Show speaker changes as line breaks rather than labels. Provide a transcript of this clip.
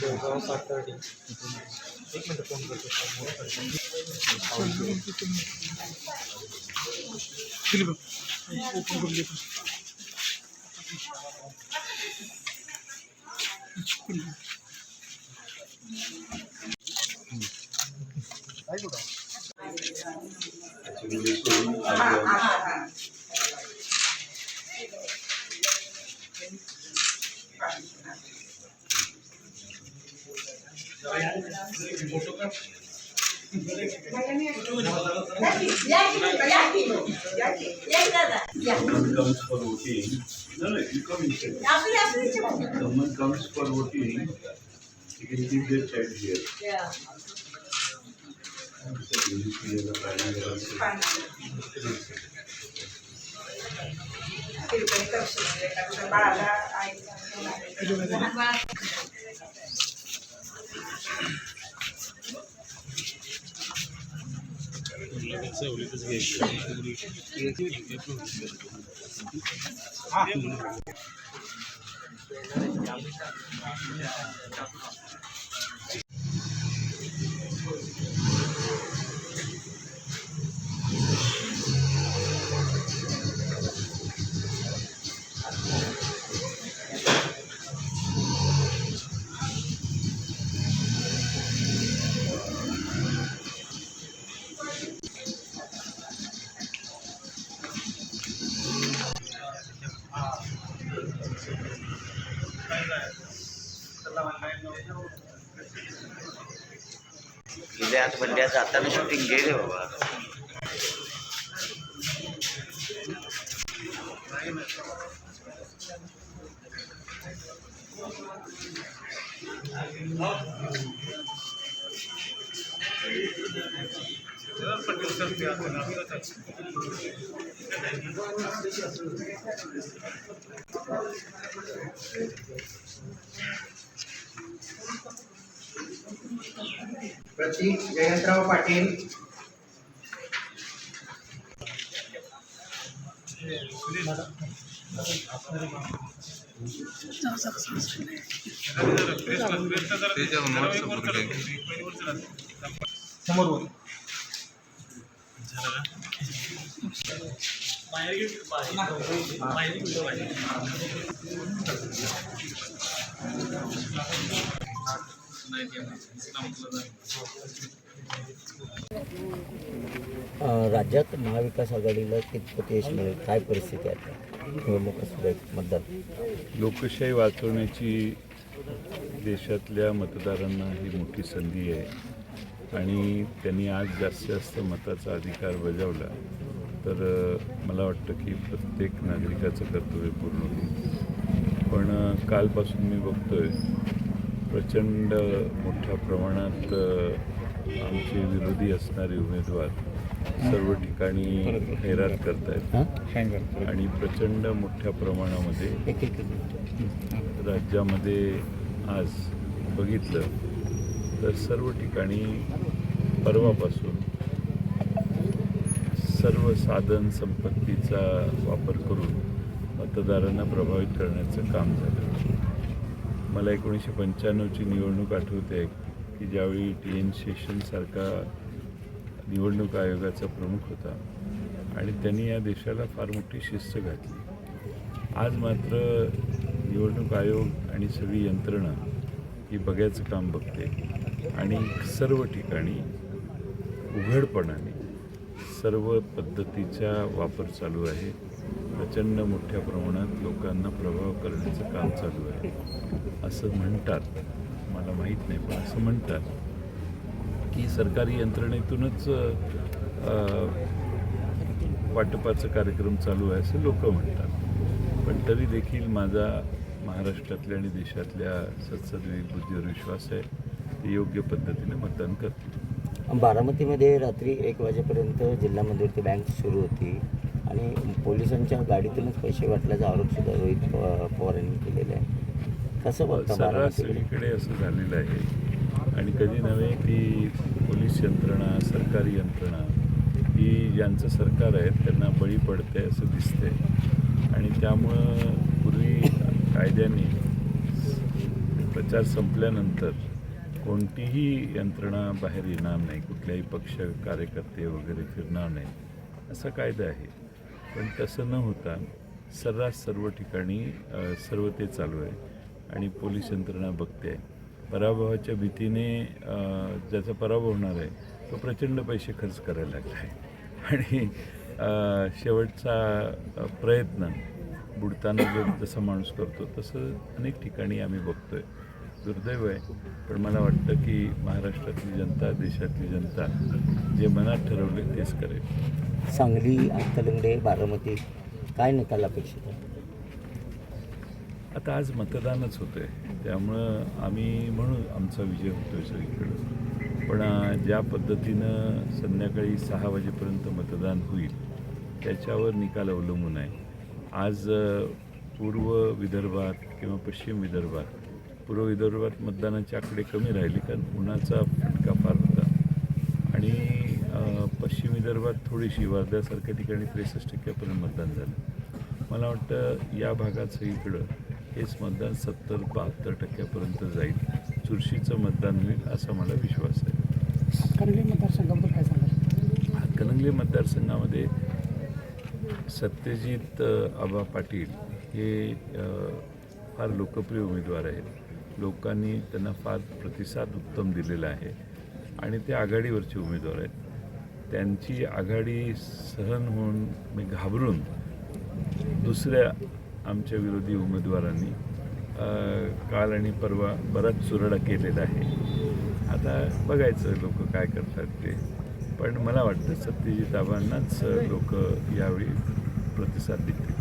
जळगाव सातर्डी एक minute phone करतो
Someone comes for voting. No, no, you come inside. Someone comes for voting, you can keep their child here. So, you Ah. गेले आज answer.
गेल्या जाताना shooting गेले बाबा
प्रतीक जयंतराव पाटील.
समोर
राज्यात महाविकास आघाडीला कितपत यश मिळेल? काय परिस्थिती आहे? मतदार.
लोकशाही वाचवण्याची देशातल्या मतदारांना ही मोठी संधी आहे. आणि त्यांनी आज जास्तीत जास्त मताचा अधिकार बजावला. तर मला वाटतं की प्रत्येक नागरिकाचं कर्तव्य पूर्ण होईल पण कालपासून मी बघतोय प्रचंड मोठ्या प्रमाणात आमचे विरोधी असणारे उमेदवार सर्व ठिकाणी हैराण करतायत आणि प्रचंड मोठ्या प्रमाणामध्ये. राज्यामध्ये आज बघितलं तर सर्व ठिकाणी परवापासून सर्व साधन संपत्तीचा वापर करून मतदारांना प्रभावित करण्याचं काम झालं. मला एकोणीसशे पंच्याण्णवची निवडणूक आठवते की ज्यावेळी टी एन शेषनसारखा निवडणूक आयोगाचा प्रमुख होता आणि त्यांनी या देशाला फार मोठी शिस्त घातली. आज मात्र निवडणूक आयोग आणि सगळी यंत्रणा ही बघायचं काम बघते आणि सर्व ठिकाणी उघडपणाने सर्व पद्धतीचा वापर चालू आहे. प्रचंड मोठ्या प्रमाणात लोकांना प्रभाव करण्याचं काम चालू आहे. असं म्हणतात. मला माहीत नाही पण असं म्हणतात की सरकारी यंत्रणेतूनच वाटपाचं वाटपाचा कार्यक्रम चालू आहे असं लोक म्हणतात. पण तरी देखील माझा महाराष्ट्रातल्या आणि देशातल्या सत्सद्विक बुद्धीवर विश्वास आहे. ते योग्य पद्धतीने मतदान करतील.
बारामतीमध्ये रात्री एक वाजेपर्यंत जिल्हा मध्यवर्ती बँक सुरू होती आणि पोलिसांच्या गाडीतूनच पैसे वाटल्याचा आरोप सुद्धा रोहित पवा- पवार यांनी केलेला आहे. कसं बघता
सगळीकडे असं झालेलं आहे. आणि कधी नव्हे ती पोलीस यंत्रणा सरकारी यंत्रणा ही ज्यांचं सरकार आहे त्यांना बळी पडते असं दिसतंय. आणि त्यामुळं पूर्वी कायद्याने प्रचार संपल्यानंतर कोणतीही यंत्रणा बाहेर येणार नाही कुठल्याही पक्ष कार्यकर्ते वगैरे फिरणार नाही असा कायदा आहे. पण तसं न होता सर्रास सर्व ठिकाणी सर्व ते चालू आहे आणि पोलीस यंत्रणा बघते आहे. पराभवाच्या भीतीने ज्याचा पराभव होणार आहे तो प्रचंड पैसे खर्च करायला लागला आहे. आणि शेवटचा प्रयत्न बुडताना जो जसा माणूस करतो तसं अनेक ठिकाणी आम्ही बघतो आहे दुर्दैव आहे. पण मला वाटतं की महाराष्ट्रातली जनता देशातली जनता जे मनात ठरवले तेच करेल.
सांगली हातकलंगडे बारामती काय निकाल अपेक्षित आहे?
आता आज मतदानच होतं आहे त्यामुळं आम्ही म्हणून आमचा विजय होतो आहे सगळीकडं. पण ज्या पद्धतीनं संध्याकाळी सहा वाजेपर्यंत मतदान होईल त्याच्यावर निकाल अवलंबून आहे. आज पूर्व विदर्भात किंवा पश्चिम विदर्भात पूर्व विदर्भात मतदानाची आकडे कमी राहिले कारण उन्हाचा फटका फार होता. आणि पश्चिम विदर्भात थोडीशी वर्ध्यासारख्या ठिकाणी त्रेसष्ट टक्क्यापर्यंत मतदान झालं. मला वाटतं या भागात सगळीकडं हेच मतदान सत्तर बहात्तर टक्क्यापर्यंत जाईल. चुरशीचं मतदान होईल असा मला विश्वास आहे.
हातकणंगले मतदारसंघाबद्दल काय सांगाल?
हातकणंगले मतदारसंघामध्ये सत्यजित आबा पाटील हे फार लोकप्रिय उमेदवार आहेत. लोकांनी त्यांना फार प्रतिसाद उत्तम दिलेला आहे. आणि ते आघाडीवरचे उमेदवार आहेत. त्यांची आघाडी सहन होऊन मी घाबरून दुसऱ्या आमच्या विरोधी उमेदवारांनी काल आणि परवा बराच चुरडा केलेला आहे. आता बघायचं लोक काय करतात ते. पण मला वाटतं सत्यजित आबांनाच लोक यावेळी प्रतिसाद देतील.